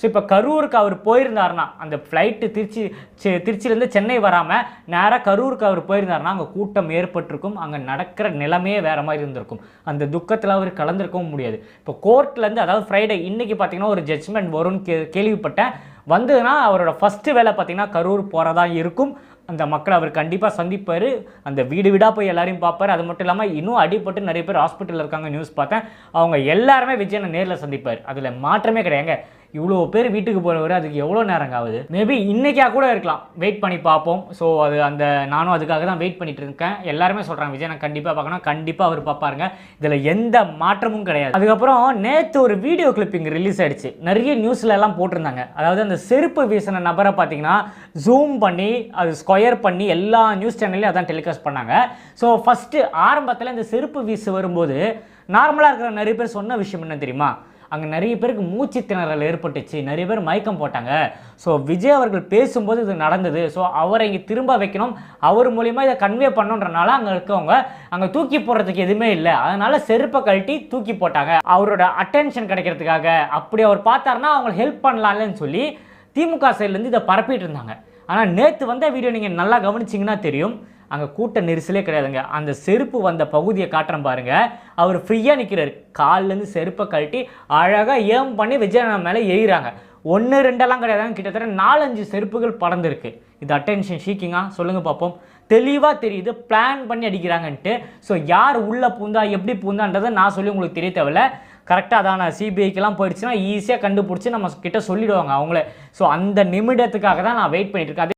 So இப்போ கரூருக்கு அவர் போயிருந்தாருன்னா அந்த ஃப்ளைட்டு திருச்சி திருச்சியிலேருந்து சென்னை வராமல் நேராக கரூருக்கு அவர் போயிருந்தாருன்னா அங்கே கூட்டம் ஏற்பட்டிருக்கும். அங்கே நடக்கிற நிலைமையே வேறு மாதிரி இருந்திருக்கும். அந்த துக்கத்தில் அவர் கலந்துருக்கவும் முடியாது. இப்போ கோர்ட்லேருந்து அதாவது ஃப்ரைடே இன்றைக்கி பார்த்தீங்கன்னா ஒரு ஜட்ஜ்மெண்ட் வரும்னு கே கேள்விப்பட்டேன். வந்ததுன்னா அவரோட ஃபஸ்ட்டு வேலை பார்த்தீங்கன்னா கரூர் போகிறதா இருக்கும். அந்த மக்களை அவர் கண்டிப்பாக சந்திப்பார். அந்த வீடு வீடாக போய் எல்லாரையும் பார்ப்பார் அது மட்டும் இல்லாமல் இன்னும் அடிபட்டு நிறைய பேர் ஹாஸ்பிட்டலில் இருக்காங்க நியூஸ் பார்த்தேன். அவங்க எல்லாருமே விஜயனை நேரில் சந்திப்பார். அதில் மாற்றமே கிடையாதுங்க இவ்வளோ பேர் வீட்டுக்கு போகிறவர் அதுக்கு எவ்வளோ நேரம் ஆகுது? மேபி இன்னைக்கா கூட இருக்கலாம். வெயிட் பண்ணி பார்ப்போம். ஸோ அது அந்த நானும் அதுக்காக தான் வெயிட் பண்ணிட்டு இருக்கேன். எல்லாருமே சொல்கிறாங்க விஜய் நான் கண்டிப்பாக பார்க்கணும். கண்டிப்பாக அவர் பார்ப்பாருங்க. இதில் எந்த மாற்றமும் கிடையாது. அதுக்கப்புறம் நேற்று ஒரு வீடியோ கிளிப்பிங் ரிலீஸ் ஆயிடுச்சு. நிறைய நியூஸ்ல எல்லாம் போட்டிருந்தாங்க. அதாவது அந்த செருப்பு வீசின நபரை பார்த்தீங்கன்னா ஜூம் பண்ணி அது ஸ்கொயர் பண்ணி எல்லா நியூஸ் சேனல்லையும் அதான் டெலிகாஸ்ட் பண்ணாங்க. ஸோ ஃபஸ்ட்டு ஆரம்பத்தில் இந்த செருப்பு வீசு வரும்போது நார்மலாக இருக்கிற நிறைய பேர் சொன்ன விஷயம் என்ன தெரியுமா? அங்கே நிறைய பேருக்கு மூச்சு திணறல் ஏற்பட்டுச்சு நிறைய பேர் மயக்கம் போட்டாங்க. ஸோ விஜய் அவர்கள் பேசும்போது இது நடந்தது. ஸோ அவரை இங்கே திரும்ப வைக்கணும். அவர் மூலிமா இதை கன்வே பண்ணுன்றனால அங்கே இருக்கவங்க அங்கே தூக்கி போடுறதுக்கு எதுவுமே இல்லை. அதனால செருப்பை கழட்டி தூக்கி போட்டாங்க. அவரோட அட்டென்ஷன் கிடைக்கிறதுக்காக அப்படி அவர் பார்த்தாருன்னா அவங்களுக்கு ஹெல்ப் பண்ணலாம்லன்னு சொல்லி திமுக சைட்லேருந்து இதை பரப்பிட்டு இருந்தாங்க. ஆனால் நேற்று வந்த வீடியோ நீங்கள் நல்லா கவனிச்சிங்கன்னா தெரியும். அங்கே கூட்ட நெரிசலே கிடையாதுங்க. அந்த செருப்பு வந்த பகுதியை காட்டுறேன் பாருங்க. அவர் ஃப்ரீயாக நிற்கிறாரு கால்லேருந்து செருப்பை கழட்டி அழகாக ஏம் பண்ணி விஜயநாதன் மேலே எய்கிறாங்க ஒன்று ரெண்டெல்லாம் கிடையாதுங்க. கிட்டத்தட்ட நாலஞ்சு செருப்புகள் பறந்துருக்கு இது அட்டென்ஷன் ஷீக்கிங்கா சொல்லுங்கள் பார்ப்போம் தெளிவாக தெரியுது. பிளான் பண்ணி அடிக்கிறாங்கன்ட்டு. ஸோ யார் உள்ளே பூந்தா எப்படி பூந்தான்றதை நான் சொல்லி உங்களுக்கு தெரிய தேவையில்ல. கரெக்டாக அதான? சிபிஐக்கெல்லாம் போயிடுச்சுன்னா ஈஸியாக கண்டுபிடிச்சி நம்ம கிட்ட சொல்லிடுவாங்க அவங்களே. ஸோ அந்த நிமிடத்துக்காக தான் நான் வெயிட் பண்ணிட்டு இருக்கேன்.